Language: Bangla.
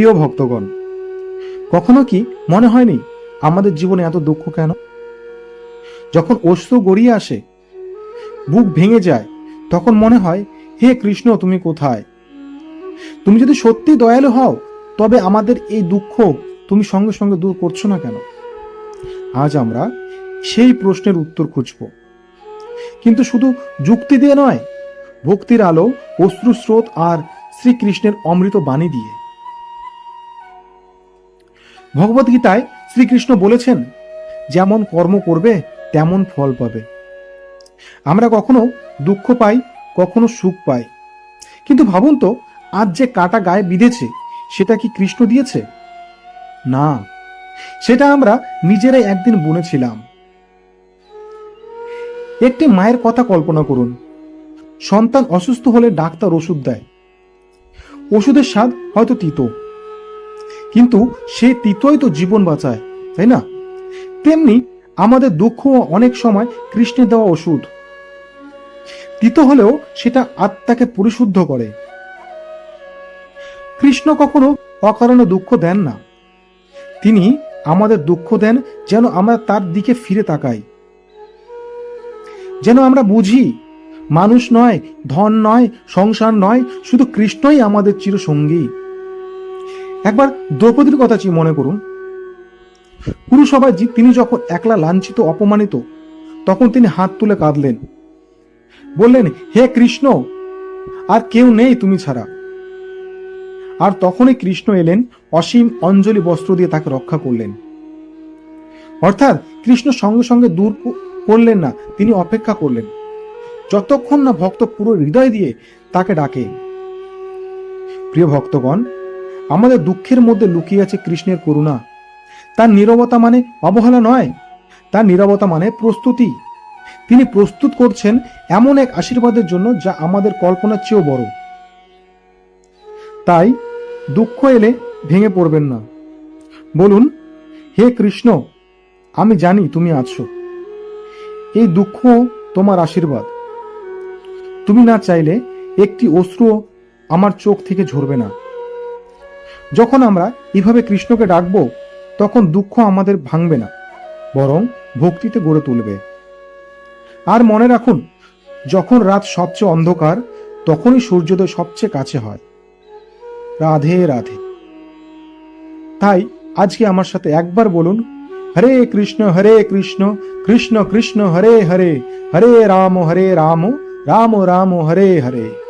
প্রিয় ভক্তগণ, কখনো কি মনে হয়নি আমাদের জীবনে এত দুঃখ কেন? যখন অশ্রু গড়িয়ে আসে, বুক ভেঙে যায়, তখন মনে হয়, হে কৃষ্ণ, তুমি কোথায়? তুমি যদি সত্যি দয়ালু হও, তবে আমাদের এই দুঃখ তুমি সঙ্গে সঙ্গে দূর করছ না কেন? আজ আমরা সেই প্রশ্নের উত্তর খুঁজব। কিন্তু শুধু যুক্তি দিয়ে নয়, ভক্তির আলো, অশ্রুস্রোত আর শ্রীকৃষ্ণের অমৃত বাণী দিয়ে। ভগবদ্গীতায় শ্রীকৃষ্ণ বলেছেন, যেমন কর্ম করবে, তেমন ফল পাবে। আমরা কখনো দুঃখ পাই, কখনো সুখ পাই। কিন্তু ভাবুন তো, আজ যে কাটা গায়ে বিঁধেছে, সেটা কি কৃষ্ণ দিয়েছে? না, সেটা আমরা নিজেরাই একদিন বুনেছিলাম। একটি মায়ের কথা কল্পনা করুন। সন্তান অসুস্থ হলে ডাক্তার ওষুধ দেয়। ওষুধের স্বাদ হয়তো তিতো। কিন্তু সেই তিতোই তো জীবন বাঁচায়, তাই না? তেমনি আমাদের দুঃখ অনেক সময় কৃষ্ণের দেওয়া ওষুধ। তিতো হলেও সেটা আত্মাকে পরিশুদ্ধ করে। কৃষ্ণ কখনো অকারণে দুঃখ দেন না। তিনি আমাদের দুঃখ দেন যেন আমরা তার দিকে ফিরে তাকাই। যেন আমরা বুঝি, মানুষ নয়, ধন নয়, সংসার নয়, শুধু কৃষ্ণই আমাদের চিরসঙ্গী। একবার দ্রৌপদীর কথা মনে করুন? পুরুষভায় তিনি যখন একলা লাঞ্ছিত, অপমানিত, তখন তিনি হাত তুলে কাঁদলেন। বললেন, হে কৃষ্ণ, আর কেউ নেই তুমি ছাড়া। আর তখনই কৃষ্ণ এলেন, অসীম অঞ্জলি বস্ত্র দিয়ে তাকে রক্ষা করলেন। অর্থাৎ কৃষ্ণ সঙ্গে সঙ্গে দূর করলেন না, তিনি অপেক্ষা করলেন। যতক্ষণ না ভক্ত পুরো হৃদয় দিয়ে তাকে ডাকে। প্রিয় ভক্তগণ আমাদের দুঃখের মধ্যে লুকিয়ে আছে কৃষ্ণের করুণা। তার নীরবতা মানে অবহেলা নয়, তার নীরবতা মানে প্রস্তুতি। তিনি প্রস্তুত করছেন এমন এক আশীর্বাদের জন্য যা আমাদের কল্পনার চেয়েও বড়। তাই দুঃখ এলে ভেঙে পড়বেন না। বলুন, হে কৃষ্ণ, আমি জানি তুমি আছো। এই দুঃখ তোমার আশীর্বাদ। তুমি না চাইলে একটি অশ্রু আমার চোখ থেকে ঝরবে না। যখন আমরা এভাবে কৃষ্ণকে ডাকবো, তখন দুঃখ আমাদের ভাঙবে না, বরং ভক্তিতে গড়ে তুলবে। আর মনে রাখুন, যখন রাত সবচেয়ে অন্ধকার, তখনই সূর্যোদয় সবচেয়ে কাছে হয়। রাধে রাধে। তাই আজকে আমার সাথে একবার বলুন, হরে কৃষ্ণ হরে কৃষ্ণ কৃষ্ণ কৃষ্ণ, হরে হরে হরে রাম হরে রাম রাম রাম, হরে হরে।